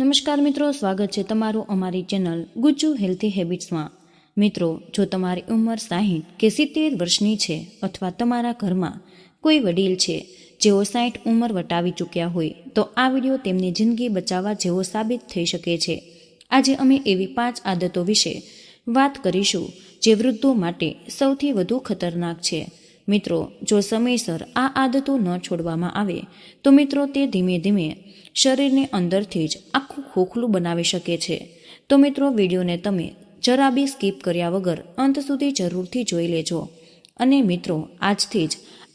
નમસ્કાર મિત્રો, સ્વાગત છે તમારું અમારી ચેનલ ગુજ્જુ હેલ્થી હેબિટ્સમાં. મિત્રો, જો તમારી ઉંમર સાહીઠ કે સિત્તેર વર્ષની છે અથવા તમારા ઘરમાં કોઈ વડીલ છે જેઓ સાઠ ઉંમર વટાવી ચૂક્યા હોય, તો આ વીડિયો તેમની જિંદગી બચાવવા જેવો સાબિત થઈ શકે છે. આજે અમે એવી પાંચ આદતો વિશે વાત કરીશું જે વૃદ્ધો માટે સૌથી વધુ ખતરનાક છે. મિત્રો, જો સમયસર આ આદતો ન છોડવામાં આવે, તો મિત્રો તે ધીમે ધીમે શરીરને અંદરથી જ આખું ખોખલું બનાવી શકે છે. તો મિત્રો, વિડીયોને તમે જરા બી સ્કીપ કર્યા વગર અંત સુધી જરૂરથી જોઈ લેજો. અને મિત્રો, આજથી જ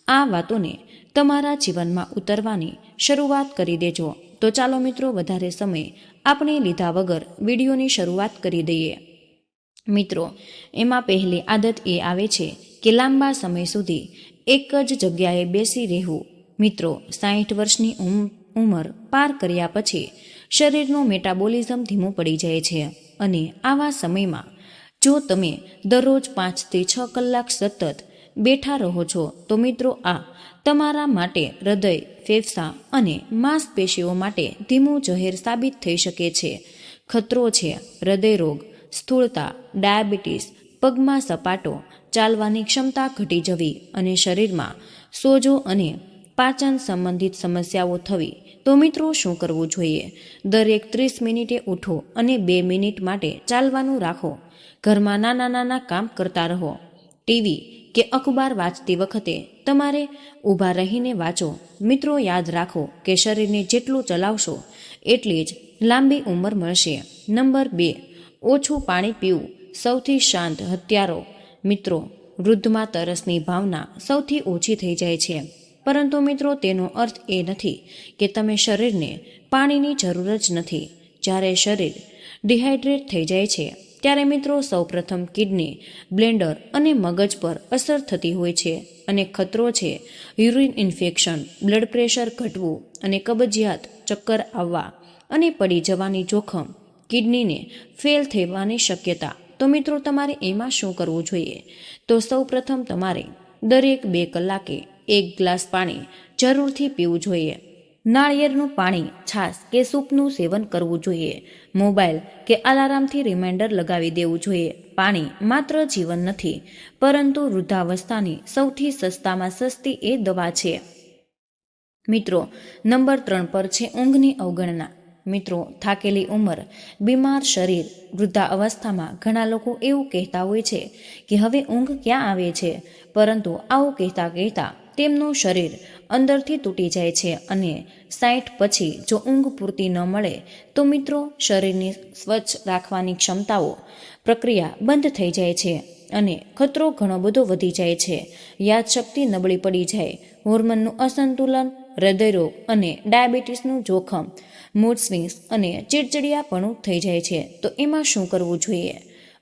આ વાતોને તમારા જીવનમાં ઉતરવાની શરૂઆત કરી દેજો. તો ચાલો મિત્રો, વધારે સમય આપણે લીધા વગર વિડીયોની શરૂઆત કરી દઈએ. મિત્રો, એમાં પહેલી આદત એ આવે છે કે લાંબા સમય સુધી એક જ જગ્યાએ બેસી રહેવું. મિત્રો સાહીઠ વર્ષની ઉમ- ઉંમર પાર કર્યા પછી શરીરનું મેટાબોલિઝમ ધીમું પડી જાય છે. અને આવા સમયમાં જો તમે દરરોજ પાંચથી છ કલાક સતત બેઠા રહો છો, તો મિત્રો, આ તમારા માટે હૃદય ફેફસા અને માંસપેશીઓ માટે ધીમું જહેર સાબિત થઈ શકે છે. ખતરો છે, હૃદયરોગ, સ્થૂળતા, ડાયાબિટીસ પગમાં સપાટો, ચાલવાની ક્ષમતા ઘટી જવી અને શરીરમાં સોજો અને પાચન સંબંધિત સમસ્યાઓ થવી. તો મિત્રો, શું કરવું જોઈએ? દરેક ત્રીસ મિનિટે ઉઠો અને બે મિનિટ માટે ચાલવાનું રાખો. ઘરમાં નાના નાના કામ કરતા રહો. ટીવી કે અખબાર વાંચતી વખતે તમારે ઊભા રહીને વાંચો. મિત્રો, યાદ રાખો કે શરીરને જેટલું ચલાવશો, એટલી જ લાંબી ઉંમર મળશે. નંબર બે, ઓછું પાણી પીવું. સૌથી શાંત હત્યારો. મિત્રો, વૃદ્ધમાં તરસની ભાવના સૌથી ઓછી થઈ જાય છે. પરંતુ મિત્રો, તેનો અર્થ એ નથી કે તમે શરીરને પાણીની જરૂર જ નથી. જ્યારે શરીર ડિહાઇડ્રેટ થઈ જાય છે, ત્યારે મિત્રો સૌપ્રથમ કિડની, બ્લેન્ડર અને મગજ પર અસર થતી હોય છે અને ખતરો છે યુરિન ઇન્ફેક્શન, બ્લડ પ્રેશર ઘટવું અને કબજિયાત ચક્કર આવવા અને પડી જવાની જોખમ કિડનીને ફેલ થવાની શક્યતા. તો મિત્રો તમારે એમાં શું કરવું જોઈએ? તો સૌપ્રથમ તમારે દરેક બે કલાકે એક ગ્લાસ પાણી જરૂરથી પીવું જોઈએ. નાળિયેરનું પાણી છાશ કે સૂપનું સેવન કરવું જોઈએ. મોબાઈલ કે અલાર્મથી રિમાઇન્ડર લગાવી દેવું જોઈએ. પાણી માત્ર જીવન નથી, પરંતુ વૃદ્ધાવસ્થાની સૌથી સસ્તામાં સસ્તી એ દવા છે. મિત્રો, નંબર ત્રણ પર છે ઊંઘની અવગણના. મિત્રો, થાકેલી ઉંમર, બીમાર શરીર વૃદ્ધા અવસ્થામાં ઘણા લોકો એવું કહેતા હોય છે કે હવે ઊંઘ ક્યાં આવે છે? પરંતુ આવું કહેતા કહેતા તેમનું શરીર અંદરથી તૂટી જાય છે અને સાઠ પછી જો ઊંઘ પૂરતી ન મળે, તો મિત્રો, શરીરની સ્વચ્છ રાખવાની ક્ષમતાઓ પ્રક્રિયા બંધ થઈ જાય છે અને ખતરો ઘણો બધો વધી જાય છે. યાદશક્તિ નબળી પડી જાય, હોર્મોનનું અસંતુલન, હૃદયરોગ અને ડાયાબિટીસનું જોખમ મૂડ સ્વિંગ્સ અને ચીડચીડિયાપણું થઈ જાય છે. તો એમાં શું કરવું જોઈએ?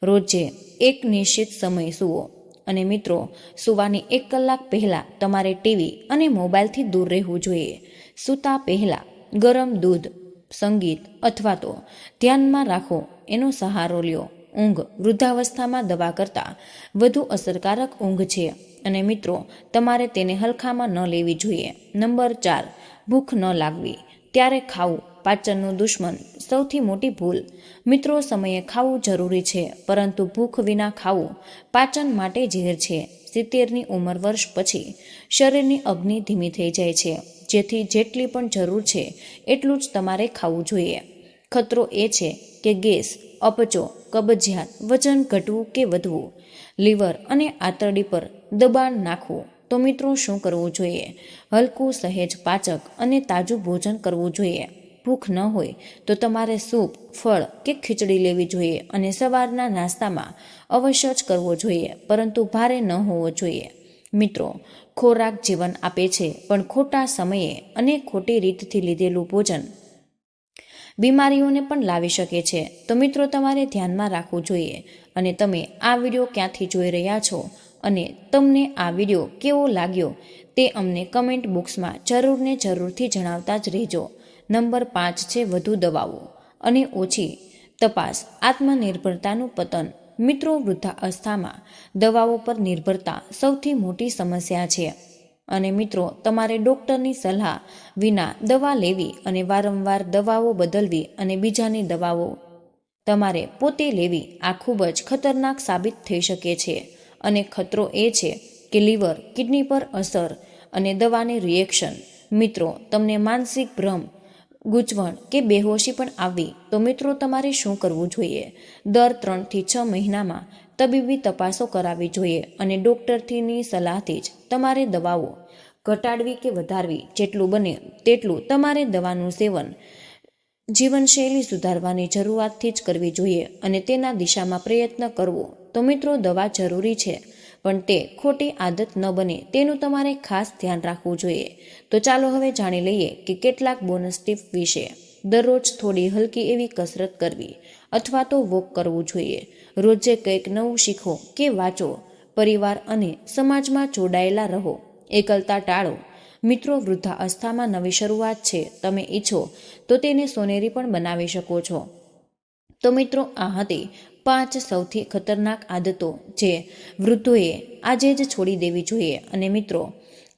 રોજે એક નિશ્ચિત સમય સૂવો. અને મિત્રો, સૂવાની એક કલાક પહેલાં તમારે ટીવી અને મોબાઈલથી દૂર રહેવું જોઈએ. સૂતા પહેલાં ગરમ દૂધ, સંગીત અથવા તો ધ્યાનમાં રાખો. એનો સહારો લ્યો. ઊંઘ વૃદ્ધાવસ્થામાં દવા કરતાં વધુ અસરકારક ઊંઘ છે. અને મિત્રો, તમારે તેને હલખામાં ન લેવી જોઈએ. નંબર ચાર, ભૂખ ન લાગવી. ત્યારે ખાવું. પાચનનું દુશ્મન સૌથી મોટી ભૂલ. મિત્રો, સમયે ખાવું જરૂરી છે, પરંતુ ભૂખ વિના ખાવું પાચન માટે ઝેર છે. સિત્તેરની ઉંમર વર્ષ પછી શરીરની અગ્નિ ધીમી થઈ જાય છે, જેથી જેટલી પણ જરૂર છે, એટલું જ તમારે ખાવું જોઈએ. ખતરો એ છે કે ગેસ, અપચો, કબજિયાત, વજન ઘટવું કે વધવું, લીવર અને આંતરડી પર દબાણ નાખવું. તો મિત્રો, શું કરવું જોઈએ? હલકું, સહેજ, પાચક અને તાજું ભોજન કરવું જોઈએ. ભૂખ ન હોય તો તમારે સૂપ, ફળ કે ખીચડી લેવી જોઈએ અને સવારના નાસ્તામાં અવશ્ય જ કરવો જોઈએ, પરંતુ ભારે ન હોવો જોઈએ. મિત્રો, ખોરાક જીવન આપે છે, પણ ખોટા સમયે અને ખોટી રીતથી લીધેલું ભોજન બીમારીઓને પણ લાવી શકે છે. તો મિત્રો, તમારે ધ્યાનમાં રાખવું જોઈએ અને તમે આ વીડિયો ક્યાંથી જોઈ રહ્યા છો અને તમને આ વીડિયો કેવો લાગ્યો તે અમને કમેન્ટ બોક્સમાં જરૂરને જરૂરથી જણાવતા જ રહેજો. નંબર પાંચ છે વધુ દવાઓ અને ઓછી તપાસ, આત્મનિર્ભરતાનું પતન. મિત્રો, વૃદ્ધાવસ્થામાં દવાઓ પર નિર્ભરતા સૌથી મોટી સમસ્યા છે. અને મિત્રો, તમારે ડૉક્ટરની સલાહ વિના દવા લેવી અને વારંવાર દવાઓ બદલવી અને બીજાની દવાઓ તમારે પોતે લેવી આ ખૂબ જ ખતરનાક સાબિત થઈ શકે છે. અને ખતરો એ છે કે લીવર, કિડની પર અસર અને દવાની રિએક્શન. મિત્રો, તમને માનસિક ભ્રમ ગૂંચવણ કે બેહોશી પણ આવી, તો મિત્રો તમારે શું કરવું જોઈએ? દર ત્રણથી છ મહિનામાં તબીબી તપાસો કરાવવી જોઈએ અને ડૉક્ટરથીની સલાહથી જ તમારે દવાઓ ઘટાડવી કે વધારવી, જેટલું બને તેટલું તમારે દવાનું સેવન, જીવનશૈલી સુધારવાની જરૂરિયાતથી જ કરવી જોઈએ અને તેના દિશામાં પ્રયત્ન કરવો. તો મિત્રો, દવા જરૂરી છે. પણ તે ખોટી આદત ન બને તેનું તમારે ખાસ ધ્યાન રાખવું જોઈએ. તો ચાલો હવે જાણી લઈએ કે કેટલાક બોનસ ટીપ વિશે. દરરોજ થોડી હલકી એવી કસરત કરવી અથવા તો વોક કરવું જોઈએ. રોજે કંઈક નવું શીખો કે વાંચો. પરિવાર અને સમાજમાં જોડાયેલા રહો. એકલતા ટાળો. મિત્રો વૃદ્ધા અસ્થામાં નવી શરૂઆત છે, તમે ઈચ્છો તો તેને સોનેરી પણ બનાવી શકો છો. તો મિત્રો આ હતી પાંચ સૌથી ખતરનાક આદતો જે વૃદ્ધોએ આજે જ છોડી દેવી જોઈએ. અને મિત્રો,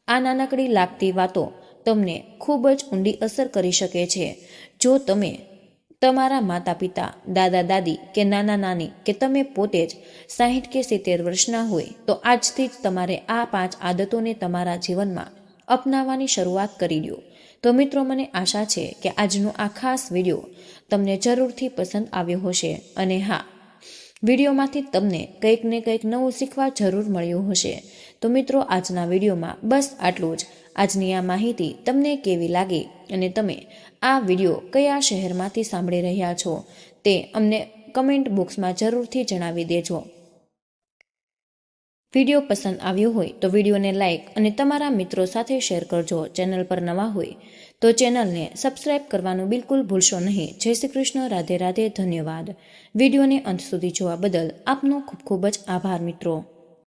આ નાનકડી લાગતી વાતો તમને ખૂબ જ ઊંડી અસર કરી શકે છે. જો તમે તમારા માતા પિતા દાદા, દાદી કે નાના નાની કે તમે પોતે જ સાહીઠ કે સિત્તેર વર્ષના હોય, તો આજથી જ તમારે આ પાંચ આદતોને તમારા જીવનમાં અપનાવવાની શરૂઆત કરી દો. તો મિત્રો, મને આશા છે કે આજનો આ ખાસ વીડિયો તમને જરૂરથી પસંદ આવ્યો હશે. અને હા વિડીયોમાંથી તમને કંઈક ને કંઈક નવું શીખવા જરૂર મળ્યું હશે. તો મિત્રો, આજના વિડીયોમાં બસ આટલું જ. આજની આ માહિતી તમને કેવી લાગી અને તમે આ વીડિયો કયા શહેરમાંથી સાંભળી રહ્યા છો તે અમને કમેન્ટ બોક્સમાં જરૂરથી જણાવી દેજો. વીડિયો પસંદ આવ્યો હોય તો વિડીયોને લાઇક અને તમારા મિત્રો સાથે શેર કરજો ચેનલ પર નવા હોય તો ચેનલને સબસ્ક્રાઇબ કરવાનું બિલકુલ ભૂલશો નહીં. જય શ્રી કૃષ્ણ, રાધે રાધે, ધન્યવાદ. વિડીયોને અંત સુધી જોવા બદલ આપનો ખૂબ ખૂબ જ આભાર મિત્રો.